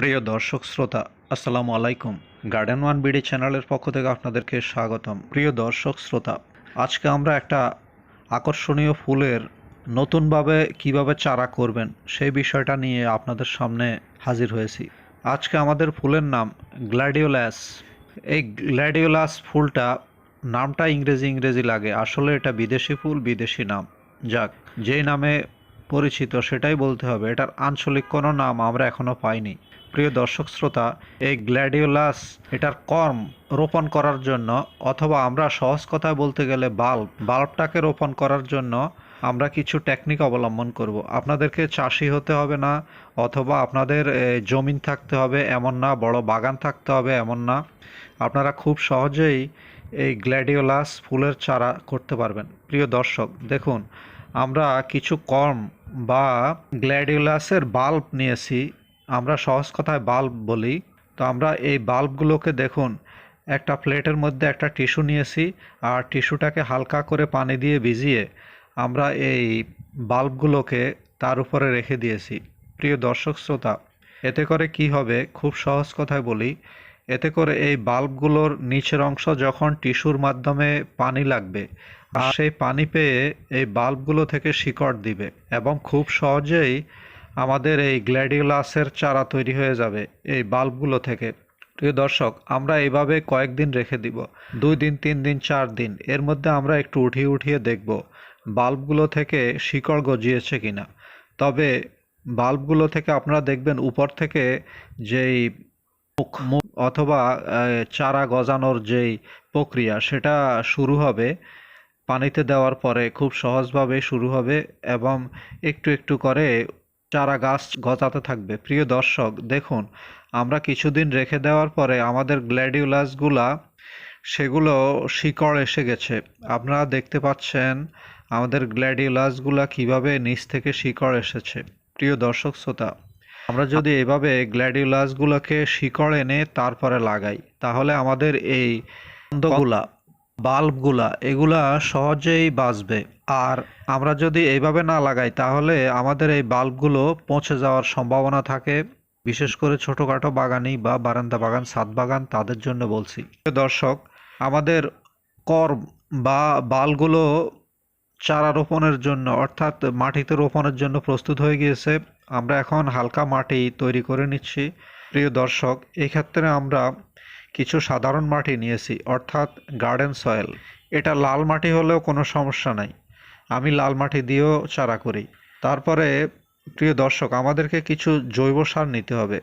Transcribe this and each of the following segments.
প্রিয় দর্শক শ্রোতা, আসসালামু আলাইকুম। গার্ডেন ওয়ান বিডি চ্যানেলের পক্ষ থেকে আপনাদেরকে স্বাগতম। প্রিয় দর্শক শ্রোতা, আজকে আমরা একটা আকর্ষণীয় ফুলের নতুনভাবে কীভাবে চারা করবেন সেই বিষয়টা নিয়ে আপনাদের সামনে হাজির হয়েছি। আজকে আমাদের ফুলের নাম গ্ল্যাডিওলাস এই গ্ল্যাডিওলাস ফুলটা নামটা ইংরেজি ইংরেজি লাগে, আসলে এটা বিদেশি ফুল, বিদেশি নাম। যাক, যেই নামে পরিচিত, সেটাই বলতে হবে। এটার আঞ্চলিক কোনো নাম আমরা এখনও পাইনি। প্রিয় দর্শক শ্রোতা, এই গ্ল্যাডিওলাস, এটার কর্ম রোপণ করার জন্য অথবা আমরা সহজ কথায় বলতে গেলে বাল্ব, বাল্বটাকে রোপণ করার জন্য আমরা কিছু টেকনিক অবলম্বন করব। আপনাদেরকে চাষি হতে হবে না, অথবা আপনাদের জমিন থাকতে হবে এমন না, বড় বাগান থাকতে হবে এমন না। আপনারা খুব সহজেই এই গ্ল্যাডিওলাস ফুলের চারা করতে পারবেন। প্রিয় দর্শক, দেখুন, আমরা কিছু কর্ম বা গ্ল্যাডিওলাসের বাল্ব নিয়েছি, আমরা সহজ কথায় বাল্ব বলি। তো আমরা এই বাল্বগুলোকে দেখুন, একটা প্লেটের মধ্যে একটা টিস্যু নিয়েছি আর টিস্যুটাকে হালকা করে পানি দিয়ে ভিজিয়ে আমরা এই বাল্বগুলোকে তার উপরে রেখে দিয়েছি। প্রিয় দর্শক শ্রোতা, এতে করে কি হবে? খুব সহজ কথায় বলি, এতে করে এই বাল্বগুলোর নিচের অংশ যখন টিস্যুর মাধ্যমে পানি লাগবে আর সেই পানি পেয়ে এই বাল্বগুলো থেকে শিকড় দিবে এবং খুব সহজেই আমাদের এই গ্ল্যাডিওলাসের চারা তৈরি হয়ে যাবে এই বাল্বগুলো থেকে। প্রিয় দর্শক, আমরা এইভাবে কয়েকদিন রেখে দিব, দুই দিন, তিন দিন, চার দিন। এর মধ্যে আমরা একটু উঠিয়ে উঠিয়ে দেখব বাল্বগুলো থেকে শিকড় গজিয়েছে কিনা। তবে বাল্বগুলো থেকে আপনারা দেখবেন উপর থেকে যেই মুখ অথবা চারা গজানোর যেই প্রক্রিয়া, সেটা শুরু হবে পানিতে দেওয়ার পরে খুব সহজভাবে শুরু হবে এবং একটু একটু করে চারা গাছ গজাতে থাকবে। প্রিয় দর্শক, দেখুন, আমরা কিছুদিন রেখে দেওয়ার পরে আমাদের গ্ল্যাডিউলাসগুলা, সেগুলো শিকড় এসে গেছে। আপনারা দেখতে পাচ্ছেন আমাদের গ্ল্যাডিউলাসগুলা কীভাবে নিচ থেকে শিকড় এসেছে। প্রিয় দর্শক, শ্রোতা, আমরা যদি এভাবে গ্ল্যাডিউলাসগুলোকে শিকড় এনে তারপরে লাগাই, তাহলে আমাদের এই কন্দগুলা বাল্বগুলা, এগুলা সহজেই বাঁচবে আর আমরা যদি এইভাবে না লাগাই, তাহলে আমাদের এই বাল্বগুলো পচে যাওয়ার সম্ভাবনা থাকে। বিশেষ করে ছোটোখাটো বাগানি বা বারান্দা বাগান, ছাদ বাগান, তাদের জন্য বলছি। দর্শক, আমাদের কর বা বালগুলো চারা রোপণের জন্য, অর্থাৎ মাটিতে রোপণের জন্য প্রস্তুত হয়ে গিয়েছে। আমরা এখন হালকা মাটি তৈরি করে নিচ্ছি। প্রিয় দর্শক এই ক্ষেত্রে আমরা কিছু সাধারণ মাটি নিয়েছি, অর্থাৎ গার্ডেন সয়েল। এটা লাল মাটি হলেও কোনো সমস্যা নাই। আমি লাল মাটি দিয়েও চারা করি। তারপরে, প্রিয় দর্শক, আমাদেরকে কিছু জৈব সার নিতে হবে।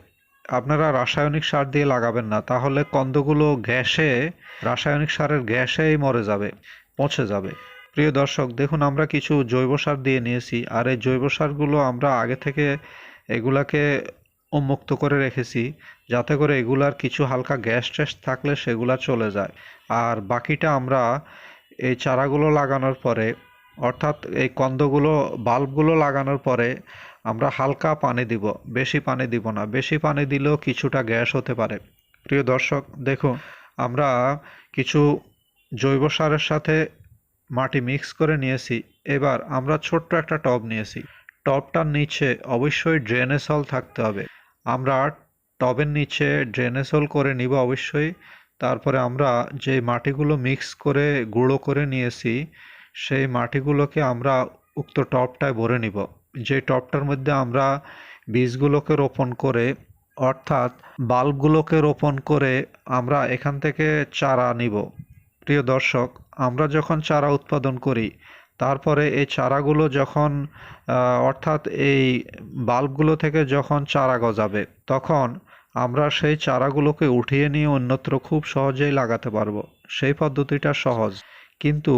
আপনারা রাসায়নিক সার দিয়ে লাগাবেন না, তাহলে কন্দগুলো গ্যাসে, রাসায়নিক সারের গ্যাসেই মরে যাবে, পচে যাবে। প্রিয় দর্শক, দেখুন, আমরা কিছু জৈব সার দিয়ে নিয়েছি, আর এই জৈব সারগুলো আমরা আগে থেকে এগুলাকে উন্মুক্ত করে রেখেছি, যাতে করে এগুলার কিছু হালকা গ্যাস ট্যাস থাকলে সেগুলা চলে যায়। আর বাকিটা আমরা এই চারাগুলো লাগানোর পরে, অর্থাৎ এই কন্দগুলো, বাল্বগুলো লাগানোর পরে আমরা হালকা পানি দিব, বেশি পানি দিব না। বেশি পানি দিলেও কিছুটা গ্যাস হতে পারে। প্রিয় দর্শক, দেখুন, আমরা কিছু জৈব সারের সাথে মাটি মিক্স করে নিয়েছি। এবার আমরা ছোট্ট একটা টব নিয়েছি। টবটার নিচে অবশ্যই ড্রেনেজ হল থাকতে হবে। আমরা টবের নিচে ড্রেনেজ হল করে নিব অবশ্যই। তারপরে আমরা যে মাটিগুলো মিক্স করে গুঁড়ো করে নিয়েছি, সেই মাটিগুলোকে আমরা উক্ত টবটায় ভরে নিব। যে টবটার মধ্যে আমরা বীজগুলোকে রোপণ করে, অর্থাৎ বাল্বগুলোকে রোপণ করে আমরা এখান থেকে চারা নিব। প্রিয় দর্শক, আমরা যখন চারা উৎপাদন করি তারপরে এই চারাগুলো যখন অর্থাৎ এই বাল্বগুলো থেকে যখন চারা গজাবে, তখন আমরা সেই চারাগুলোকে উঠিয়ে নিয়ে অন্যত্র খুব সহজেই লাগাতে পারব। সেই পদ্ধতিটা সহজ। কিন্তু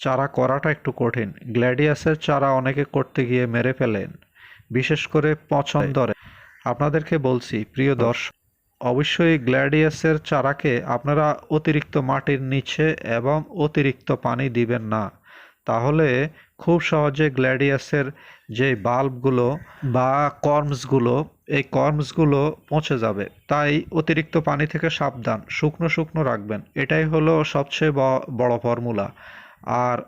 চারা করাটা একটু কঠিন। গ্ল্যাডিয়াসের চারা অনেকে করতে গিয়ে মেরে ফেলেন, বিশেষ করে পছন্দরে আপনাদেরকে বলছি, প্রিয় দর্শক, অবশ্যই গ্ল্যাডিয়াসের চারাকে আপনারা অতিরিক্ত মাটির নিচে এবং অতিরিক্ত পানি দিবেন না। তাহলে খুব সহজে গ্ল্যাডিয়াসের যে বাল্বগুলো বা কর্মসগুলো, এই কর্মসগুলো পচে যাবে। তাই অতিরিক্ত পানি থেকে সাবধান, শুকনো শুকনো রাখবেন। এটাই হলো সবচেয়ে বড় ফর্মুলা। আর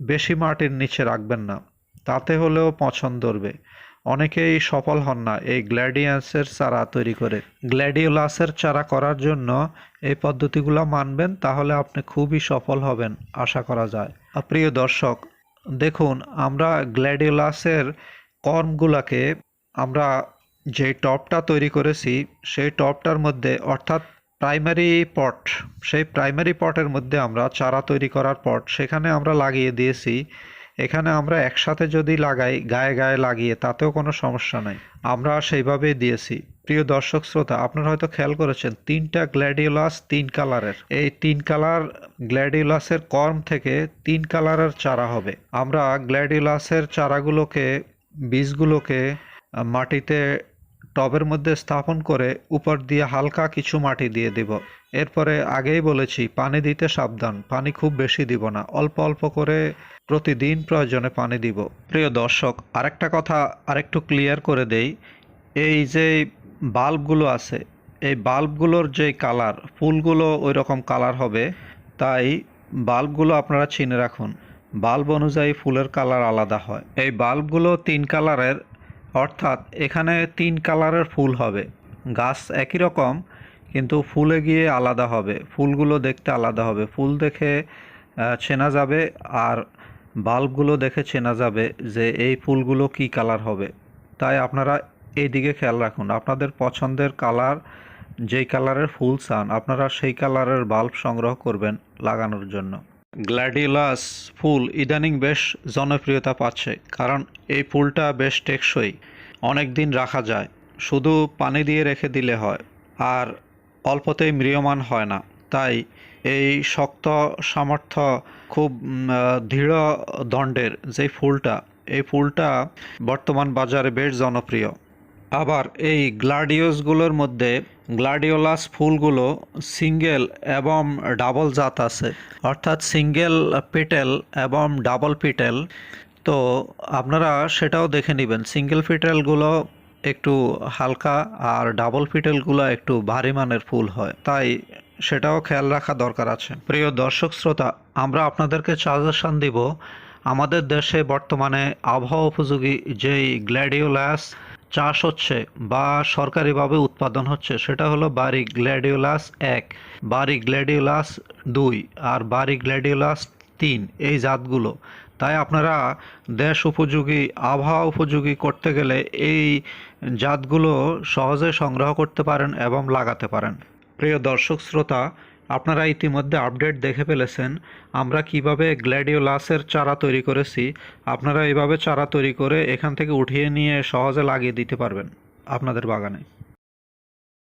বেশি মাটির নিচে রাখবেন না, তাতে হলেও পছন্দ ধরবে। অনেকেই সফল হন না এই গ্ল্যাডিয়াসের চারা তৈরি করে। গ্ল্যাডিওলাসের চারা করার জন্য এই পদ্ধতিগুলো মানবেন, তাহলে আপনি খুবই সফল হবেন, আশা করা যায়। প্রিয় দর্শক, দেখুন, আমরা গ্ল্যাডিওলাসের কর্মগুলাকে, আমরা যে টপটা তৈরি করেছি, সেই টপটার মধ্যে, অর্থাৎ প্রাইমারি পট, সেই প্রাইমারি পটের মধ্যে আমরা চারা তৈরি করার পট, সেখানে আমরা লাগিয়ে দিয়েছি এখানে আমরা একসাথে যদি লাগাই, গায়ে গায়ে লাগিয়ে, তাতেও কোনো সমস্যা নাই। আমরা সেইভাবেই দিয়েছি। প্রিয় দর্শক শ্রোতা, আপনারা হয়তো খেয়াল করেছেন, তিনটা গ্ল্যাডিওলাস তিন কালারের। এই তিন কালার গ্ল্যাডিওলাসের কর্ম থেকে তিন কালারের চারা হবে। আমরা গ্ল্যাডিওলাসের চারাগুলোকে, বীজগুলোকে মাটিতে টবের মধ্যে স্থাপন করে উপর দিয়ে হালকা কিছু মাটি দিয়ে দিব। এরপরে আগেই বলেছি, পানি দিতে সাবধান, পানি খুব বেশি দিব না, অল্প অল্প করে প্রতিদিন প্রয়োজনে পানি দিব। প্রিয় দর্শক, আরেকটা কথা আরেকটু ক্লিয়ার করে দেই। এই যে বাল্বগুলো আছে, এই বাল্বগুলোর যে কালার, ফুলগুলো ওই রকম কালার হবে, তাই বাল্বগুলো আপনারা চিনে রাখুন। বাল্ব অনুযায়ী ফুলের কালার আলাদা হয়। এই বাল্বগুলো তিন কালারের অর্থাৎ এখানে তিন কালারের ফুল হবে। গাছ একই রকম, কিন্তু ফুলে গিয়ে আলাদা হবে। ফুলগুলো দেখতে আলাদা হবে। ফুল দেখে চেনা যাবে আর বাল্বগুলো দেখে চেনা যাবে যে এই ফুলগুলো কি কালার হবে। তাই আপনারা এই দিকে খেয়াল রাখুন, আপনাদের পছন্দের কালার যেই কালারের ফুল চান, আপনারা সেই কালারের বাল্ব সংগ্রহ করবেন লাগানোর জন্য। গ্ল্যাডিওলাস ফুল ইদানিং বেশ জনপ্রিয়তা পাচ্ছে, কারণ এই ফুলটা বেশ টেকসই। অনেক দিন রাখা যায়, শুধু পানি দিয়ে রেখে দিলে হয়, আর অল্পতেই ম্রিয়মান হয় না। তাই এই শক্ত সামর্থ্য খুব দৃঢ় দণ্ডের যে ফুলটা, এই ফুলটা বর্তমান বাজারে বেশ জনপ্রিয়। আবার এই গ্লাডিওসগুলোর মধ্যে গ্লাডিওলাস ফুলগুলো সিঙ্গেল এবং ডাবল জাত আছে। অর্থাৎ সিঙ্গেল পেটেল এবং ডাবল পেটেল। তো আপনারা সেটাও দেখে নেবেন। সিঙ্গেল পেটেলগুলো একটু হালকা আর ডাবল পেটেলগুলো একটু ভারী মানের ফুল হয়। তাই সেটাও খেয়াল রাখা দরকার আছে। প্রিয় দর্শক শ্রোতা, আমরা আপনাদেরকে সাজেশন দিব, আমাদের দেশে বর্তমানে আবহাওয়া উপযোগী যেই গ্ল্যাডিওলাস চাষ হচ্ছে বা সরকারিভাবে উৎপাদন হচ্ছে, সেটা হলো বাড়ি গ্ল্যাডিওলাস এক বাড়ি গ্ল্যাডিওলাস দুই আর বাড়ি গ্ল্যাডিওলাস তিন, এই জাতগুলো। তাই আপনারা দেশ উপযোগী, আবহাওয়া উপযোগী করতে গেলে এই জাতগুলো সহজে সংগ্রহ করতে পারেন এবং লাগাতে পারেন। প্রিয় দর্শক, শ্রোতা আপনারা ইতিমধ্যে আপডেট দেখে ফেলেছেন, আমরা কীভাবে গ্ল্যাডিওলাসের চারা তৈরি করেছি, আপনারা এভাবে চারা তৈরি করে এখান থেকে উঠিয়ে নিয়ে সহজে লাগিয়ে দিতে পারবেন আপনাদের বাগানে।